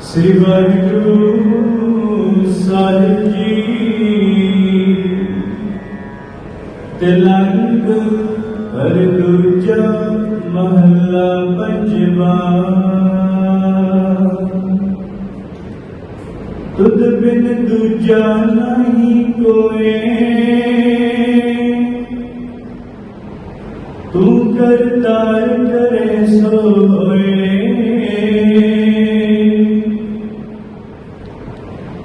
ਸ੍ਰੀ ਵਾਹਿਗੁਰੂ ਸਾਹਿਬ ਜੀ। ਤਿਲੰਗ ਹਰ ਦੂਜਾ ਮਹੱਲਾ ਪੰਜਵਾ। ਤੁਧ ਬਿਨ ਦੂਜਾ ਨਹੀਂ ਕੋਏ। ਤੂੰ ਕਰਤਾਰ ਕਰੇ ਸੋਏ।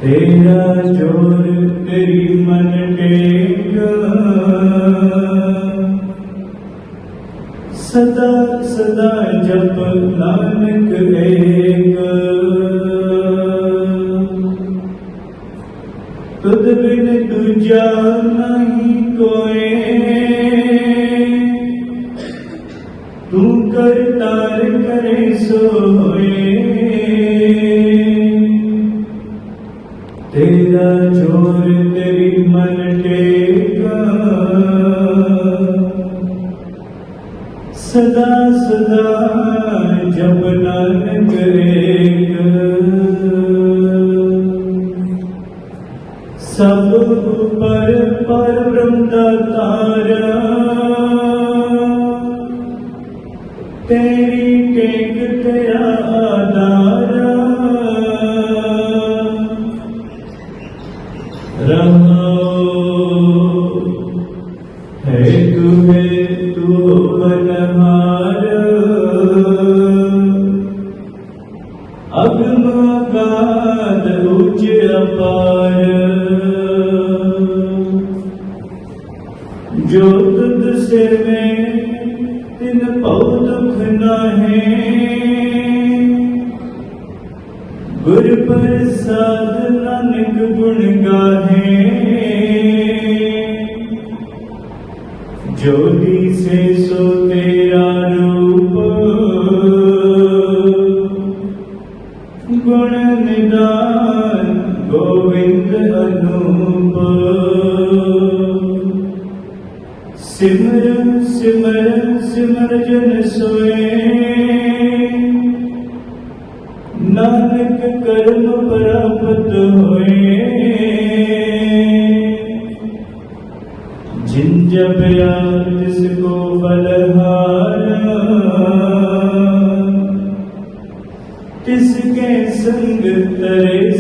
ਤੇਰਾ ਜੋਰ ਤੇਰੀ ਮਨ ਟੇਕ ਸਦਾ ਸਦਾ ਜਪ ਨਾਨਕ ਏਕ। ਤੁਧ ਬਿਨ ਦੂਜਾ ਨਹੀਂ ਕੋਏ ਸਦਾ ਸਦਾ ਜਪ ਨਾਨਕ ਏਕ ਸਭ ਉਪਰ ਪਰ ਬ੍ਰਹਮ ਦਾ ਤਾਰਾ। ਤੇਰੀ ਟੇਕ ਤੇਰਾ ਆਧਾਰਾ। ਰਹਾਉ ਹੈ ਤੁਮੇ ਤੂ ਅਗਮ ਅਗਾਧ ਉਚ ਅਪਾਰ ਜੋ ਤੁਧ ਸੇਵੇ ਤਿਨ ਭਉ ਦੁਖ ਨਾਹੀ। ਗੁਰ ਪ੍ਰਸਾਦ ਨਾਨਕ ਗੁਣ ਗਾਹੇ। ਜੋਗੀ ਸੇ ਸੋ ਗੋਵਿੰਦ ਅਨੂਪ। ਸਿਮਰ ਸਿਮਰ ਸਿਮਰ ਜਨ ਸੋਏ। ਨਾਨਕ ਕਰਮ ਪ੍ਰਾਪਤ ਹੋਏ। ਜਿਨ ਜਪਿਆ ਤਿਸ ਕੋ ਬਲਹਾਰਾ ਤਿਸ ਕੇ ਸੰਗ ਤਰੇ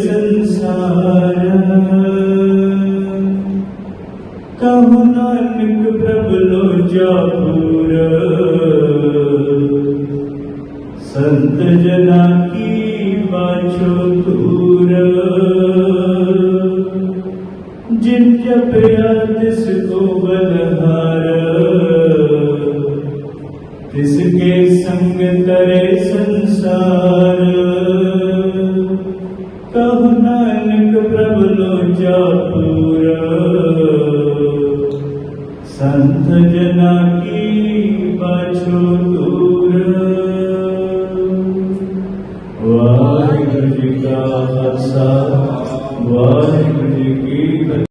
ਲੋ ਜਾਪੂਰ ਸੰਤ ਜਨਾ ਕੀ ਬਾਛੋ ਤੂਰ ਜਿਨ ਜਪਿਆ ਤਿਸ ਕੋ ਬਲਹਾਰ ਤਿਸ ਕੇ ਸੰਗ ਤਰੇ ਸੰਸਾਰ ਕਹੋ ਨਾਨਕ ਪ੍ਰਭ ਲੋ ਜਾਪੂਰ ਸੰਤ